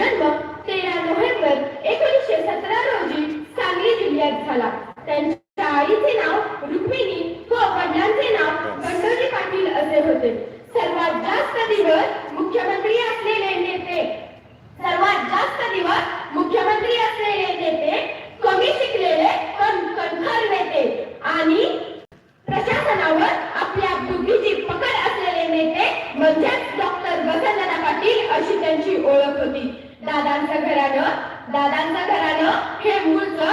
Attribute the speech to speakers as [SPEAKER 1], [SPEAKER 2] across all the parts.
[SPEAKER 1] जन्म तेरा नोव्हेंबर एकोणीसशे सतरा रोजी सांगली जिल्ह्यात झाला. त्यांच्या आईचे नाव रुक्मिणी व वडिलांचे नाव बंडोजी पाटील असे होते. सर्वात जास्त दिवस मुख्यमंत्री असलेले नेते सर्वात जास्त दिवस मुख्यमंत्री असलेले नेते कमी शिकलेले पण कणखर नेते आणि प्रशासनावर आपल्या बुद्धीची पकड असलेले नेते म्हणजेच डॉक्टर वसंतदादा पाटील अशी त्यांची ओळख होती. दादांचं घराणं दादांचं घराणं हे मूळचं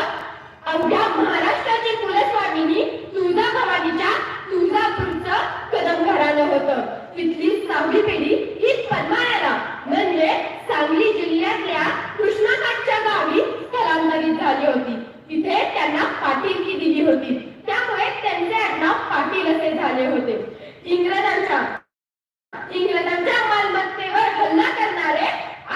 [SPEAKER 1] अवघ्या महाराष्ट्राची कुलस्वामिनी तुळजाभवानीच्या तुळजापूरचं कदम घराणं होतं तिथली सहावी पिढी ही पद्माळ्याला म्हणजे सांगली जिल्ह्यातल्या कृष्णाकाठच्या गावी स्थलांतरित झाली होती तिथे त्यांना पाटीलकी दिली होती त्यामुळे त्यांचे आडनाव पाटील असे झाले होते इंग्रजांच्या इंग्रजांच्या मालमत्तेवर हल्ला करणारे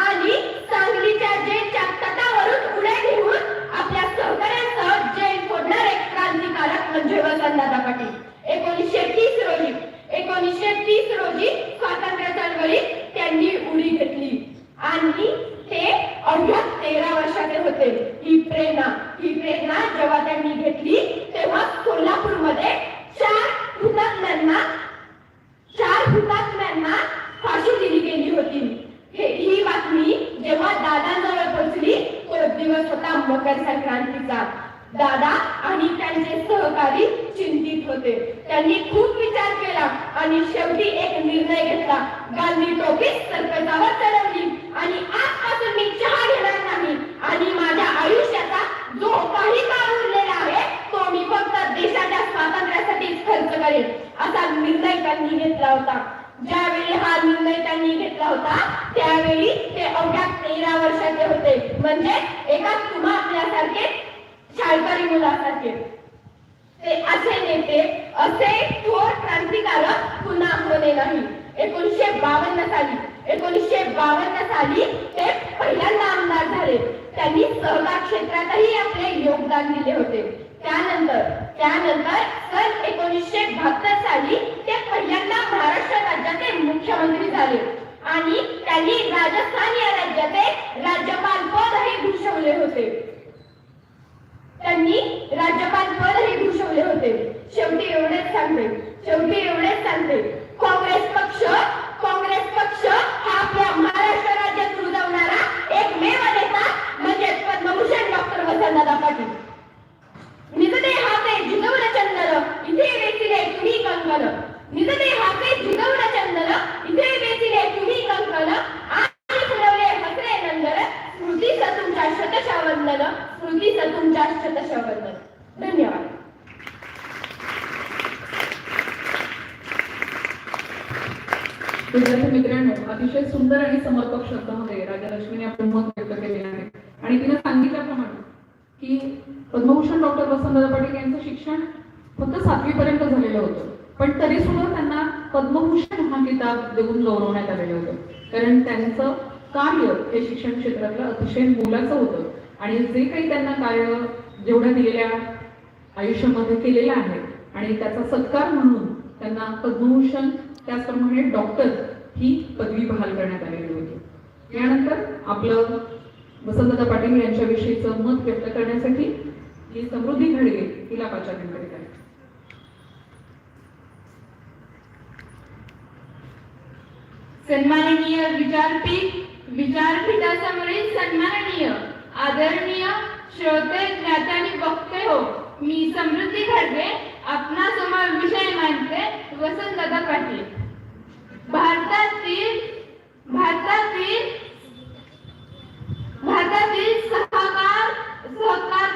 [SPEAKER 1] आणि सांगलीच्या जेलच्या तटावरून उड्या घेऊन आपल्या सहकाऱ्यांसह जेल फोडणारे क्रांतिकारक म्हणजे वसंतदादा पाटील एकोणीसशे तीस रोजी एकोणीसशे तीस रोजी स्वातंत्र्य चळवळीत त्यांनी उडी घेतली आणि ते अवघ्या तेरा वर्षाचे होते ही प्रेरणा ही प्रेरणा जेव्हा त्यांनी घेतली तेव्हा कोल्हापूरमध्ये चार हुतात्म्यांना चार हुतात्म्यांना फाशी दिली गेली होती हे ही बातमी जेव्हा दादांजवळ पोहोचली तो दिवस होता मकर संक्रांतीचा दादा आणि त्यांचे सहकारी चिंतित होते. त्यांनी खूप विचार केला आणि शेवटी एक निर्णय घेतला. गांधी टोपी सरपंचावर चढवली. आणि आजपासून मी चहा घेणार नाही. आणि माझ्या आयुष्याचा जो काही काळ उरलेला आहे तो मी फक्त देशाच्या स्वातंत्र्यासाठी खर्च करेन असा निर्णय त्यांनी घेतला होता. ज्यावेळी हा निर्णय त्यांनी घेतला होता त्यावेळी ते अवघ्या तेरा वर्षाचे होते. म्हणजे एका तुम्हा आपल्यासारखे शाळकरी मुलासारखे. ते असे नेते असे थोर क्रांतिकारक पुन्हा आठवले नाही. एकोणीसशे बावन्न साली एकोणीसशे बावन्न साली ते पहिल्यांदा आमदार झाले. त्यांनी सहकार क्षेत्रातही आपले योगदान दिले होते. त्यानंतर त्यानंतर सन एकोणीसशे बहात्तर साली ते पहिल्यांदा महाराष्ट्र राज्याचे मुख्यमंत्री झाले. आणि त्यांनी राजस्थान या राज्याचे राज्यपाल पदही भूषवले होते. त्यांनी राज्यपाल पद भूषवले होते. शेवटी एवढेच सांगते शेवटी एवढेच सांगते काँग्रेस पक्ष काँग्रेस पक्ष हा आपल्या महाराष्ट्र राज्यात रुजवणारा एकमेव नेता म्हणजे पद्मभूषण डॉक्टर वसंतदादा पाटील. निजते हाते झिजवण चंदन इथे वेचिले तुम्ही कंकण. निजते हाते झिजवण चंदन इथे वेचिले तुम्ही कंकण. आणि फुलवले हसरे नंदन स्मृतीस तुमच्या शतशावंदन स्मृतीचं तुमच्या शतशावंदन. धन्यवाद.
[SPEAKER 2] विद्यार्थी मित्रांनो अतिशय सुंदर आणि समर्पक शब्दामध्ये राजलक्ष्मीने आपलं मत व्यक्त केलेलं आहे. आणि तिने सांगितल्याप्रमाणे की पद्मभूषण डॉक्टर वसंतदादा पाटील यांचं शिक्षण फक्त सातवीपर्यंत झालेलं होतं. पण तरी सुद्धा त्यांना पद्मभूषण हा किताब देऊन गौरवण्यात आलेलं होतं. कारण त्यांचं कार्य हे शिक्षण क्षेत्रातलं अतिशय मोलाचं होतं. आणि जे काही त्यांना कार्य जेवढ्या दिलेल्या आयुष्यामध्ये केलेलं आहे आणि त्याचा सत्कार म्हणून त्यांना पद्मभूषण त्याचप्रमाणे डॉक्टर ही पदवी बहाल करण्यात आलेली होती. यानंतर आपलं वसंतदा पाटील यांच्याविषयीचं मत व्यक्त करण्यासाठी ही समृद्धी घडगे तिला पाचारण करीत आहे
[SPEAKER 3] सन्माननीय विचारपीठ विचारपीठासमोरील सन्माननीय आदरणीय श्रोते ज्ञाते आणि वक्ते हो मी समृद्धी खडगे आपणासमोर विषय मांडते वसंतदादा पाटील. भारतातील भारतातील भारतातील सहकार सहकार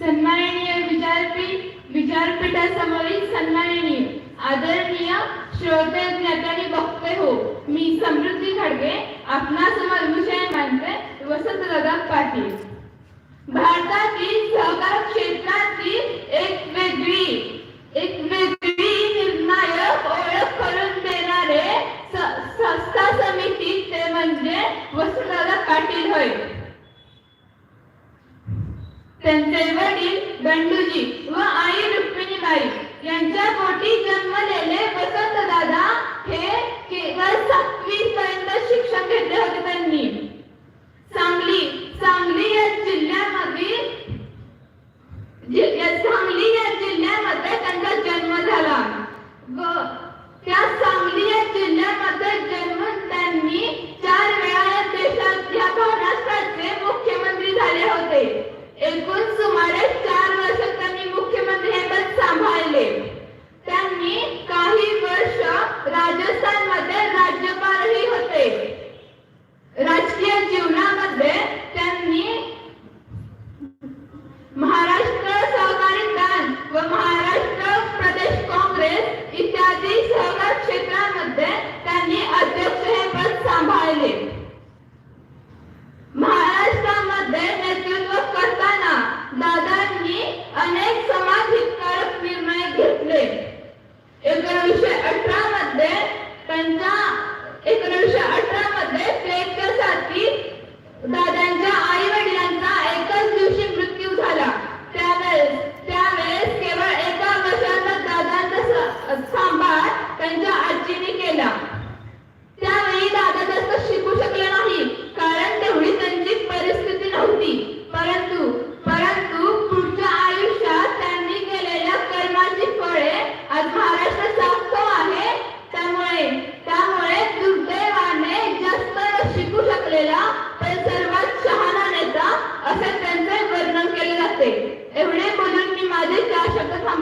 [SPEAKER 3] सन्माननीय विचारपीठ विचारपीठासमोरील सन्माननीय आदरणीय श्रोते ज्ञाते आणि हो मी समृद्धी खडगे आपणासमोर विषय मांडते वसंतदादा पाटील. भारतातील सहकार क्षेत्राची एक वेगळी एक वेगळी निर्णायक ओळख करून देणारे संस्था समिती ते म्हणजे वसंतदादा पाटील होय. त्यांचे वडील गंडूजी व आई रुक्मिणीबाई यांच्या पोटी जन्मलेले वसंतदादा हे केवळ सातवी पर्यंत शिक्षण घेतले होते त्यांनी.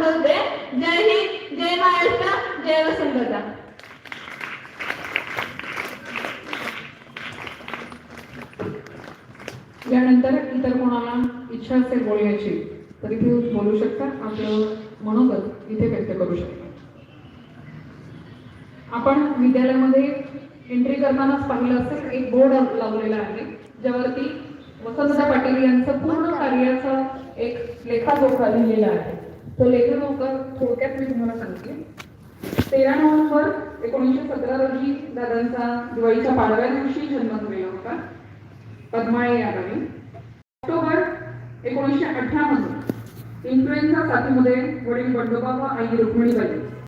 [SPEAKER 3] शब्द जय हिंद जय महाराष्ट्र जय वसंतदा.
[SPEAKER 2] यानंतर इतर कोणाला इच्छा असेल बोलण्याची तर इथे बोलू शकता आपलं मनोगत इथे व्यक्त करू शकता आपण विद्यालयामध्ये एंट्री करतानाच पाहिलं असेल एक बोर्ड लावलेला आहे ज्यावरती वसंतदा पाटील यांचं पूर्ण कार्याचा एक लेखाजोखा लिहिलेला आहे. तो लेखाजोखा थोडक्यात मी तुम्हाला सांगते. तेरा नोव्हेंबर एकोणीसशे सतरा रोजी दादांचा दिवाळीच्या पाडव्या दिवशी जन्म झालेला होता पद्माळे या गावी. ऑक्टोबर एकोणीसशे अठरा मध्ये इन्फ्लुएन्झा साथीमध्ये वडील बंडोबा व आई रुक्मिणीबाई